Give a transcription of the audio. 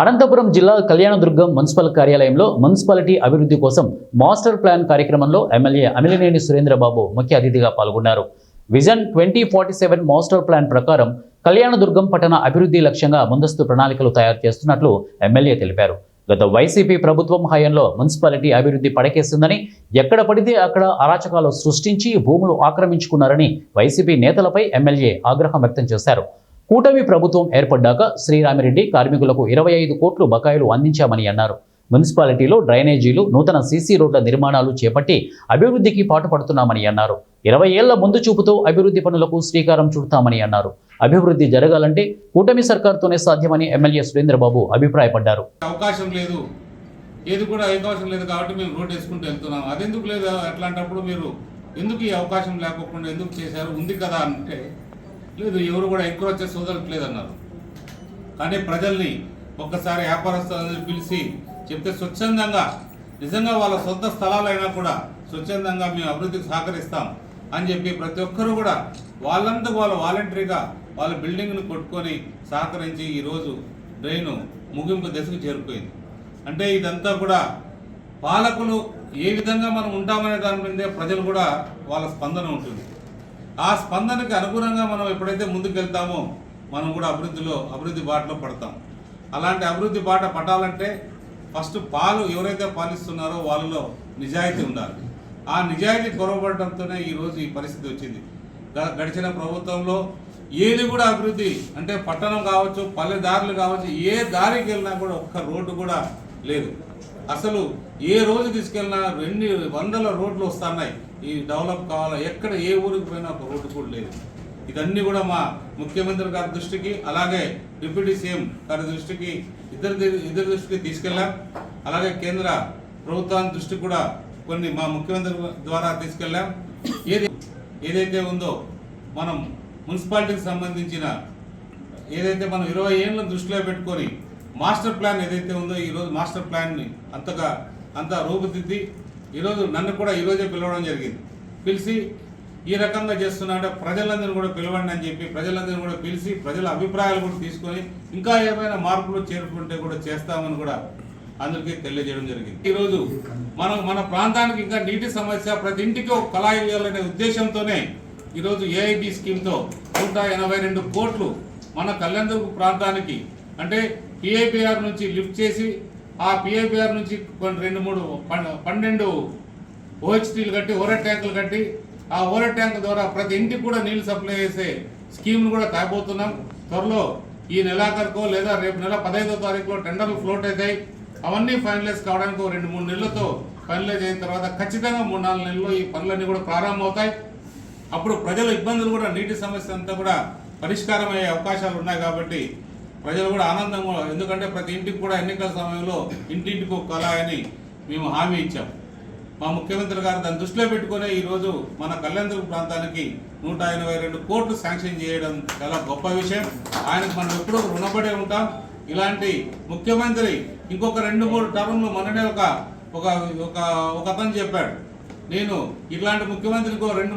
అనంతపురం జిల్లా కళ్యాణదుర్గం మున్సిపల్ కార్యాలయంలో మున్సిపాలిటీ అభివృద్ధి కోసం మాస్టర్ ప్లాన్ కార్యక్రమంలో ఎమ్మెల్యే అమిలినేని సురేంద్రబాబు ముఖ్య అతిథిగా పాల్గొన్నారు. Vision twenty forty seven master plan ప్రకారం కళ్యాణదుర్గం పట్టణ అభివృద్ధి లక్ష్యంగా ముందస్తు ప్రణాళికలు తయారు చేస్తున్నట్లు ఎమ్మెల్యే తెలిపారు. గత వైసీపీ ప్రభుత్వం హయాంలో మున్సిపాలిటీ అభివృద్ధి పడకేసిందని ఎక్కడ పడితే అక్కడ అరాచకాలు సృష్టించి భూములు ఆక్రమించుకున్నారని వైసీపీ నేతలపై ఎమ్మెల్యే ఆగ్రహం వ్యక్తం చేశారు. కూటమి ప్రభుత్వం ఏర్పడ్డాక శ్రీరామిరెడ్డి కార్మికులకు ఇరవై ఐదు కోట్లు బకాయిలు అందించామని అన్నారు. మున్సిపాలిటీలో డ్రైనేజీలు నూతన సీసీ రోడ్ల నిర్మాణాలు చేపట్టి అభివృద్ధికి పాటుపడుతున్నామని అన్నారు. ఇరవై ఏళ్ళ ముందు చూపుతో అభివృద్ధి పనులకు శ్రీకారం చుడతామని అన్నారు. అభివృద్ధి జరగాలంటే కూటమి సర్కార్తోనే సాధ్యమని ఎమ్మెల్యే సురేంద్రబాబు అభిప్రాయపడ్డారు. అవకాశం లేదు. ఏది కూడా అవకాశం లేదు కాబట్టి మేము రోడ్ వేసుకుంటూ వెళ్తున్నాం. అదెందుకు లేదు? అట్లాంటప్పుడు మీరు ఎందుకు ఈ అవకాశం లేకోకుండా ఎందుకు చేశారు? ఉంది కదా అంటే లేదు ఎవరు కూడా ఎక్కువ వచ్చే సోదరులకు అన్నారు కానీ ప్రజల్ని ఒక్కసారి వ్యాపారస్తులందరూ పిలిచి చెప్తే స్వచ్ఛందంగా నిజంగా వాళ్ళ సొంత స్థలాలైనా కూడా స్వచ్ఛందంగా మేము అభివృద్ధికి సహకరిస్తాం అని చెప్పి ప్రతి ఒక్కరూ కూడా వాళ్ళంతకు వాళ్ళ వాలంటరీగా వాళ్ళ బిల్డింగ్ను కొట్టుకొని సహకరించి ఈరోజు డ్రైను ముగింపు దశకు చేరుకుపోయింది అంటే ఇదంతా కూడా పాలకులు ఏ విధంగా మనం ఉంటామనే దాని మీదే ప్రజలు కూడా వాళ్ళ స్పందన ఉంటుంది. ఆ స్పందనకి అనుగుణంగా మనం ఎప్పుడైతే ముందుకు వెళ్తామో మనం కూడా అభివృద్ధిలో అభివృద్ధి బాటలో పడతాం. అలాంటి అభివృద్ధి బాట పట్టాలంటే ఫస్ట్ పాలు ఎవరైతే పాలిస్తున్నారో వాళ్ళలో నిజాయితీ ఉండాలి. ఆ నిజాయితీ కొరవబడటంతోనే ఈరోజు ఈ పరిస్థితి వచ్చింది. గడిచిన ప్రభుత్వంలో ఏది కూడా అభివృద్ధి అంటే పట్టణం కావచ్చు పల్లె దారులు కావచ్చు ఏ దారికి వెళ్ళినా కూడా ఒక్క రోడ్డు కూడా లేదు. అసలు ఏ రోజు తీసుకెళ్ళినా రెండు వందల రోడ్లు వస్తున్నాయి. ఈ డెవలప్ కావాలా? ఎక్కడ ఏ ఊరికి పోయినా ఒక రోడ్డు కూడా లేదు. ఇదన్నీ కూడా మా ముఖ్యమంత్రి గారి దృష్టికి అలాగే డిప్యూటీ సీఎం గారి దృష్టికి ఇద్దరి ఇద్దరి దృష్టికి తీసుకెళ్ళాం. అలాగే కేంద్ర ప్రభుత్వాన్ని దృష్టికి కూడా కొన్ని మా ముఖ్యమంత్రి ద్వారా తీసుకెళ్ళాం. ఏది ఏదైతే ఉందో మనం మున్సిపాలిటీకి సంబంధించిన ఏదైతే మనం ఇరవై ఏళ్ళను దృష్టిలో పెట్టుకొని మాస్టర్ ప్లాన్ ఏదైతే ఉందో ఈరోజు మాస్టర్ ప్లాన్ని అంతగా అంత రూపుదిద్ది ఈరోజు నన్ను కూడా ఈరోజే పిలవడం జరిగింది. పిలిచి ఈ రకంగా చేస్తున్నా అంటే ప్రజలందరినీ కూడా పిలవండి అని చెప్పి ప్రజలందరినీ కూడా పిలిచి ప్రజల అభిప్రాయాలు కూడా తీసుకొని ఇంకా ఏమైనా మార్పులు చేరుకుంటే కూడా చేస్తామని కూడా అందరికీ తెలియజేయడం జరిగింది. ఈరోజు మనం మన ప్రాంతానికి ఇంకా నీటి సమస్య ప్రతి ఇంటికి ఒక కళాయి వేయాలనే ఉద్దేశంతోనే ఈరోజు ఏఐటి స్కీమ్తో నూట ఎనభై రెండు కోట్లు మన కళ్యాణదుర్గ ప్రాంతానికి అంటే పిఐపిఆర్ నుంచి లిఫ్ట్ చేసి ఆ పిఐపిఆర్ నుంచి కొన్ని రెండు మూడు పన్నెండు ఓహెచ్టీలు కట్టి ఓవర్ ట్యాంకులు కట్టి ఆ ఓవర్ ట్యాంక్ ద్వారా ప్రతి ఇంటికి కూడా నీళ్ళు సప్లై చేసే స్కీమ్ను కూడా తాగబోతున్నాం త్వరలో ఈ నెలాఖరుకో లేదా రేపు నెల పదహైదో తారీఖులో టెండర్లు ఫ్లోట్ అవుతాయి. అవన్నీ ఫైనలైజ్ కావడానికి ఓ రెండు మూడు నెలలతో ఫైనలైజ్ అయిన తర్వాత ఖచ్చితంగా మూడు నాలుగు నెలల్లో ఈ పనులన్నీ కూడా ప్రారంభమవుతాయి. అప్పుడు ప్రజల ఇబ్బందులు కూడా నీటి సమస్య అంతా కూడా పరిష్కారం అయ్యే అవకాశాలు ఉన్నాయి కాబట్టి ప్రజలు కూడా ఆనందంగా ఎందుకంటే ప్రతి ఇంటికి కూడా ఎన్నికల సమయంలో ఇంటింటికి ఒక కళ అని మేము హామీ ఇచ్చాం. మా ముఖ్యమంత్రి గారు దాన్ని దృష్టిలో పెట్టుకునే ఈరోజు మన కళ్యాణదుర్గ ప్రాంతానికి నూట ఎనభై రెండు కోట్లు శాంక్షన్ చేయడం చాలా గొప్ప విషయం. ఆయనకు మనం ఎప్పుడూ రుణపడే ఉంటాం. ఇలాంటి ముఖ్యమంత్రి ఇంకొక రెండు మూడు టర్మ్లు మననే ఒక ఒక ఒక ఒక అతను చెప్పాడు. నేను ఇలాంటి ముఖ్యమంత్రికి రెండు